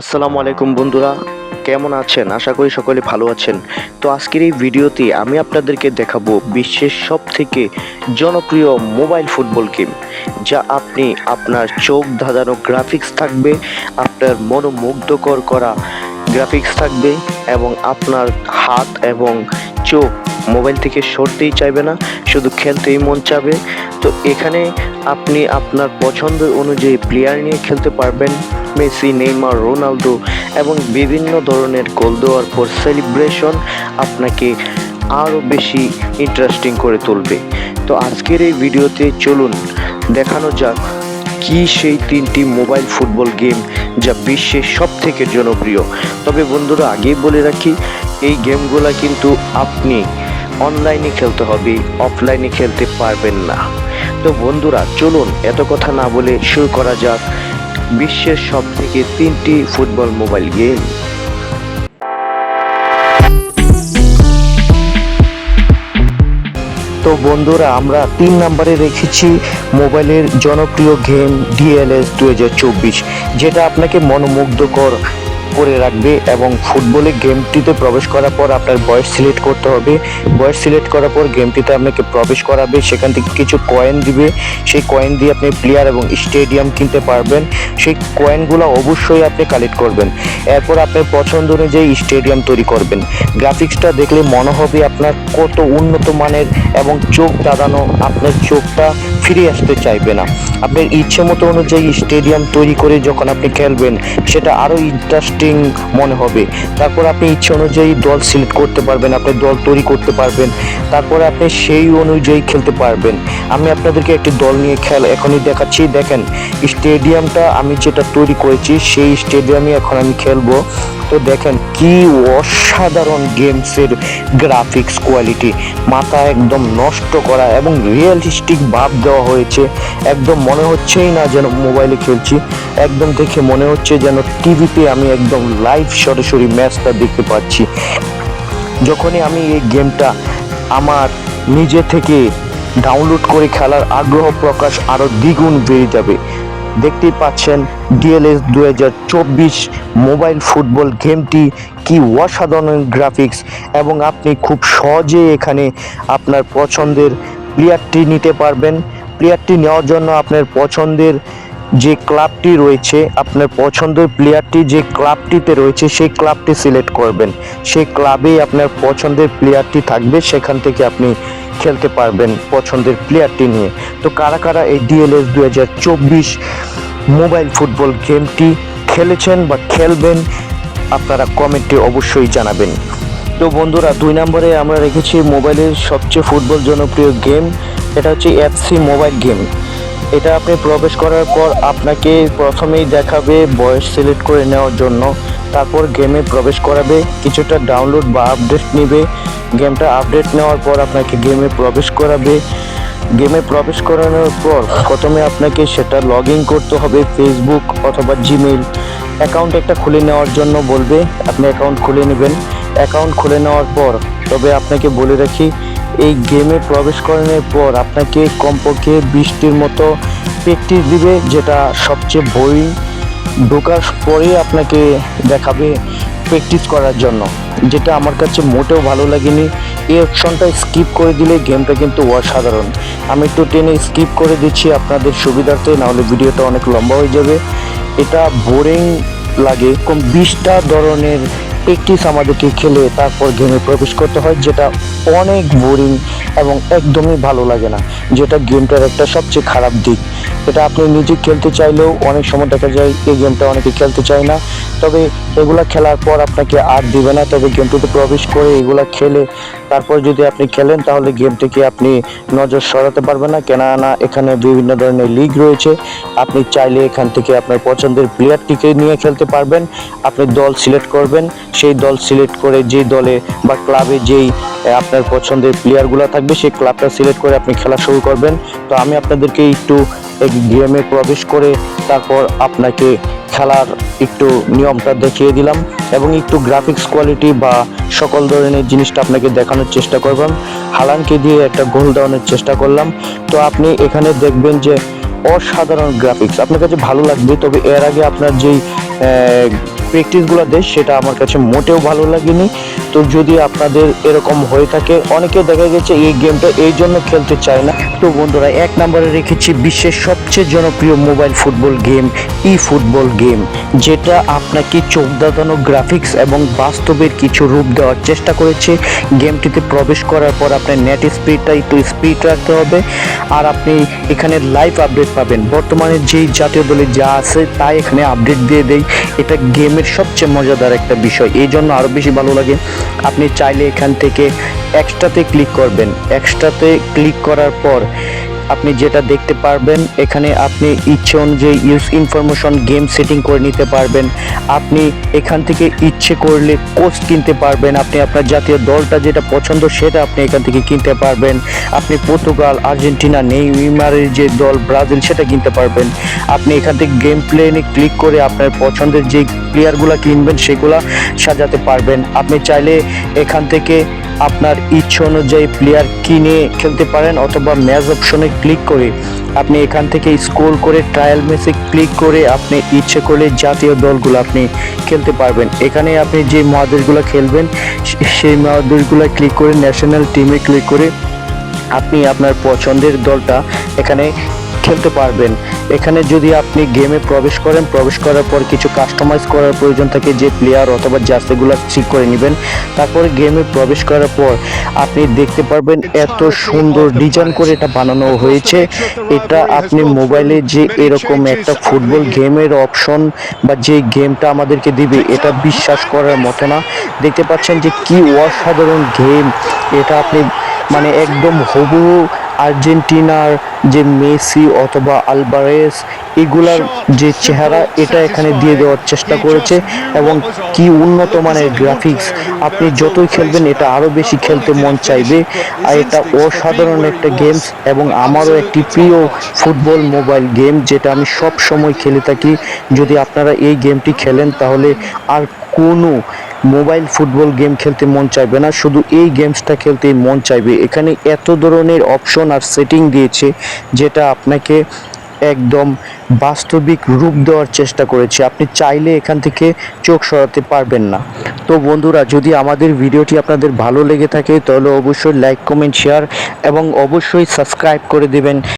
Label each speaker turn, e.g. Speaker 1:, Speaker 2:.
Speaker 1: আসসালামু আলাইকুম বন্ধুরা, কেমন আছেন? আশা করি সকলে ভালো আছেন। তো আজকের এই ভিডিওতে আমি আপনাদেরকে দেখাবো বিশ্বের সব থেকে জনপ্রিয় মোবাইল ফুটবল গেম, যা আপনি আপনার চোখ ধাঁধানো গ্রাফিক্স থাকবে, আপনার মনোমুগ্ধকর করা গ্রাফিক্স থাকবে, এবং আপনার হাত এবং চোখ মোবাইল থেকে সরতেই চাইবে না, শুধু খেলতেই মন চাবে। তো এখানে আপনি আপনার পছন্দ অনুযায়ী প্লেয়ার নিয়ে খেলতে পারবেন। মেসি, নেইমার, রোনালদো এবং বিভিন্ন ধরনের গোল দেওয়ার পর সেলিব্রেশন আপনাকে আরও বেশি ইন্টারেস্টিং করে তুলবে। তো আজকের এই ভিডিওতে চলুন, দেখানো যাক কি সেই তিনটি মোবাইল ফুটবল গেম যা বিশ্বের সব থেকে জনপ্রিয়। তবে বন্ধুরা, আগেই বলে রাখি, এই গেমগুলো কিন্তু আপনি অনলাইনে খেলতে হবে অফলাইনে খেলতে পারবেন না। তো বন্ধুরা, চলুন, এত কথা না বলে শুরু করা যাক। বিশ্বের সব থেকে তিনটি ফুটবল মোবাইল গেম। তো বন্ধুরা, আমরা তিন নাম্বারে রেখেছি মোবাইলের জনপ্রিয় গেম ডিএলএস দুই হাজার চব্বিশ, যেটা আপনাকে মনোমুগ্ধকর করে রাখবে এবং ফুটবলে গেমটিতে প্রবেশ করার পর আপনার বয়স সিলেক্ট করতে হবে। বয়স সিলেক্ট করার পর গেমটিতে আপনাকে প্রবেশ করাবে। সেখান থেকে কিছু কয়েন দিবে। সেই কয়েন দিয়ে আপনি প্লেয়ার এবং স্টেডিয়াম কিনতে পারবেন। সেই কয়েনগুলো অবশ্যই আপনি কালেক্ট করবেন। এরপর আপনার পছন্দ অনুযায়ী স্টেডিয়াম তৈরি করবেন। গ্রাফিক্সটা দেখলে মনে হবে আপনার কত উন্নত মানের এবং চোখ দাঁড়ানো আপনার চোখটা ফিরে আসতে চাইবে না। আপনার ইচ্ছে মতো অনুযায়ী স্টেডিয়াম তৈরি করে যখন আপনি খেলবেন, সেটা আরও ইন্টারেস্টিং মনে হবে। তারপর আপনি ইচ্ছে অনুযায়ী দল সিলেক্ট করতে পারবেন, আপনি দল তৈরি করতে পারবেন, তারপরে আপনি সেই অনুযায়ী খেলতে পারবেন। আমি আপনাদেরকে একটি দল নিয়ে খেল এখনই দেখাচ্ছি। দেখেন, স্টেডিয়ামটা আমি যেটা তৈরি করেছি, সেই স্টেডিয়ামে এখন আমি খেলব। তো দেখেন কি অসাধারণ গেমসের গ্রাফিক্স কোয়ালিটি মাথা একদম নষ্ট করা এবং রিয়েলিস্টিক ভাব দেওয়া হয়েছে। একদম মনে হচ্ছেই না যেন মোবাইলে খেলছি। একদম দেখে মনে হচ্ছে যেন টিভিতে আমি একদম লাইভ সরাসরি ম্যাচটা দেখতে পাচ্ছি। যখনই আমি এই গেমটা আমার নিজে থেকে ডাউনলোড করে খেলার আগ্রহ প্রকাশ আরও দ্বিগুণ বেড়ে যাবে। দেখতেই পাচ্ছেন ডিএলএস দু হাজার চব্বিশ মোবাইল ফুটবল গেমটি কি অসাধারণ গ্রাফিক্স এবং আপনি খুব সহজে এখানে আপনার পছন্দের প্লেয়ারটি নিতে পারবেন। প্লেয়ারটি নেওয়ার জন্য আপনার পছন্দের যে ক্লাবটি রয়েছে, আপনার পছন্দের প্লেয়ারটি যে ক্লাবটিতে রয়েছে, সেই ক্লাবটি সিলেক্ট করবেন। সেই ক্লাবেই আপনার পছন্দের প্লেয়ারটি থাকবে, সেখান থেকে আপনি খেলতে পারবেন পছন্দের প্লেয়ারটি নিয়ে। তো কারা কারা এই ডিএলএস দু হাজার চব্বিশ মোবাইল ফুটবল গেমটি খেলেছেন বা খেলবেন, আপনারা কমেন্টে অবশ্যই জানাবেন। তো বন্ধুরা, দুই নম্বরে আমরা রেখেছি মোবাইলের সবচেয়ে ফুটবল জনপ্রিয় গেম এটা হচ্ছে এফসি মোবাইল গেম এটা আপনি প্রবেশ করার পর আপনাকে প্রথমেই দেখাবে বয়স সিলেক্ট করে নেওয়ার জন্য, তারপর গেমে প্রবেশ করাবে, কিছুটা ডাউনলোড বা আপডেট নেবে গেমটা আপডেট নেওয়ার পর আপনাকে গেমে প্রবেশ করাবে। গেমে প্রবেশ করানোর পর প্রথমে আপনাকে সেটা লগ ইন করতে হবে ফেসবুক অথবা জিমেল অ্যাকাউন্ট একটা খুলে নেওয়ার জন্য বলবে, আপনি অ্যাকাউন্ট খুলে নেবেন। অ্যাকাউন্ট খুলে নেওয়ার পর তবে আপনাকে বলে রাখি, এই গেমে প্রবেশ করানোর পর আপনাকে কমপক্ষে বৃষ্টির মতো প্র্যাকটিস দিবে, যেটা সবচেয়ে বোরিং ঢোকার পরে আপনাকে দেখাবে প্র্যাকটিস করার জন্য। যেটা আমার কাছে মোটেও ভালো লাগেনি। এই অপশনটা স্কিপ করে দিলে গেমটা কিন্তু অসাধারণ। আমি একটু টেনে স্কিপ করে দিচ্ছি আপনাদের সুবিধার্থে, নাহলে ভিডিওটা অনেক লম্বা হয়ে যাবে। এটা বোরিং লাগে। কম বিশটা ধরনের প্র্যাকটিস আমাদেরকে খেলে তারপর গেমে প্রবেশ করতে হয়, যেটা অনেক বোরিং এবং একদমই ভালো লাগে না। যেটা গেমটার একটা সবচেয়ে খারাপ দিক। এটা আপনি নিজে খেলতে চাইলেও অনেক সময় দেখা যায় এই গেমটা অনেকে খেলতে চায় না। তবে এগুলা খেলার পর আপনাকে আর দিবে না। তবে গেমটিতে প্রবেশ করে এগুলা খেলে তারপর যদি আপনি খেলেন, তাহলে গেমটিকে আপনি নজর সরাতে পারবেন না। কেননা এখানে বিভিন্ন ধরনের লিগ রয়েছে। আপনি চাইলে এখান থেকে আপনার পছন্দের প্লেয়ারটিকে নিয়ে খেলতে পারবেন। আপনি দল সিলেক্ট করবেন। সেই দল সিলেক্ট করে যেই দলে বা ক্লাবে যেই আপনার পছন্দের প্লেয়ারগুলো থাকবে, সেই ক্লাবটা সিলেক্ট করে আপনি খেলা শুরু করবেন। তো আমি আপনাদেরকে একটু এই গেমে প্রবেশ করে তারপর আপনাকে খেলার একটু নিয়মটা দেখিয়ে দিলাম এবং একটু গ্রাফিক্স কোয়ালিটি বা সকল ধরনের জিনিসটা আপনাকে দেখানোর চেষ্টা করলাম। হালানকে দিয়ে একটা গোল দেওয়ানোর চেষ্টা করলাম। তো আপনি এখানে দেখবেন যে অসাধারণ গ্রাফিক্স আপনার কাছে ভালো লাগবে, তবে এর আগে আপনার যেই প্র্যাকটিসগুলো দেয়, সেটা আমার কাছে মোটেও ভালো লাগেনি। তো যদি আপনাদের এরকম হয়ে থাকে, অনেকে দেখা গেছে এই গেমটা এই জন্য খেলতে চায় না। তো বন্ধুরা, এক নম্বরে রেখেছি বিশ্বের সবচেয়ে জনপ্রিয় mobile football game E football game যেটা আপনাকে চোখ দাঁতানো গ্রাফিক্স এবং বাস্তবের কিছু রূপ দেওয়ার চেষ্টা করেছে। গেমটিতে প্রবেশ করার পর আপনার নেট স্পিডটা একটু স্পিড রাখতে হবে। আর আপনি এখানে লাইভ আপডেট পাবেন। বর্তমানে যেই জাতীয় দলে যা আছে, তাই এখানে আপডেট দিয়ে দেয় এটা গেমের সবচেয়ে মজাদার একটা বিষয়। এই জন্য আরও বেশি ভালো লাগে। আপনি চাইলে এখান থেকে এক্সট্রাতে ক্লিক করবেন। এক্সট্রাতে ক্লিক করার পর আপনি যেটা দেখতে পারবেন, এখানে আপনি ইচ্ছে অনুযায়ী ইউজ ইনফরমেশন গেম সেটিং করে নিতে পারবেন। আপনি এখান থেকে ইচ্ছে করলে কোচ কিনতে পারবেন। আপনি আপনার জাতীয় দলটা যেটা পছন্দ সেটা আপনি এখান থেকে কিনতে পারবেন। আপনি পর্তুগাল, আর্জেন্টিনা নেইমারের যে দল, ব্রাজিল, সেটা কিনতে পারবেন। আপনি এখান থেকে গেম প্লেনে ক্লিক করে আপনার পছন্দের যে প্লেয়ারগুলো কিনবেন, সেগুলা সাজাতে পারবেন। আপনি চাইলে এখান থেকে আপনার ইচ্ছে অনুযায়ী প্লেয়ার কিনে খেলতে পারেন অথবা ম্যাচ অপশনে ক্লিক করে আপনি এখান থেকে স্কোর করে ট্রায়াল ম্যাচে ক্লিক করে আপনি ইচ্ছে করলে জাতীয় দলগুলো আপনি খেলতে পারবেন। এখানে আপনি যে মহাদেশগুলো খেলবেন, সেই মহাদেশগুলো ক্লিক করে ন্যাশনাল টিমে ক্লিক করে আপনি আপনার পছন্দের দলটা এখানে খেলতে পারবেন। এখানে যদি আপনি গেমে প্রবেশ করেন, প্রবেশ করার পর কিছু কাস্টমাইজ করার প্রয়োজন থাকে যে প্লেয়ার অথবা জার্সিগুলো ঠিক করে নেবেন। তারপরে গেমে প্রবেশ করার পর আপনি দেখতে পারবেন এত সুন্দর ডিজাইন করে এটা বানানো হয়েছে। এটা আপনি মোবাইলে যে এরকম একটা ফুটবল গেমের অপশন বা যে গেমটা আমাদেরকে দিবে, এটা বিশ্বাস করার মতো না। দেখতে পাচ্ছেন যে কি অসাধারণ গেম এটা আপনি মানে একদম হুবহু আর্জেন্টিনার যে মেসি অথবা আলবারেস, এগুলার যে চেহারা, এটা এখানে দিয়ে দেওয়ার চেষ্টা করেছে এবং কি উন্নত মানের গ্রাফিক্স আপনি যতই খেলবেন, এটা আরও বেশি খেলতে মন চাইবে। আর এটা অসাধারণ একটা গেমস এবং আমারও একটি প্রিয় ফুটবল মোবাইল গেম যেটা আমি সব সময় খেলে থাকি। যদি আপনারা এই গেমটি খেলেন, তাহলে আর কোনো মোবাইল ফুটবল গেম খেলতে মন চাইবে না, শুধু এই গেমসটা খেলতে মন চাইবে। এখানে এত ধরনের অপশন আর সেটিং দিয়েছে, যেটা আপনাকে একদম বাস্তবিক রূপ দেওয়ার চেষ্টা করেছে। আপনি চাইলে এখান থেকে চোখ সরাতে পারবেন না। তো বন্ধুরা, যদি আমাদের ভিডিওটি আপনাদের ভালো লেগে থাকে, তাহলে অবশ্যই লাইক কমেন্ট শেয়ার এবং অবশ্যই সাবস্ক্রাইব করে দেবেন।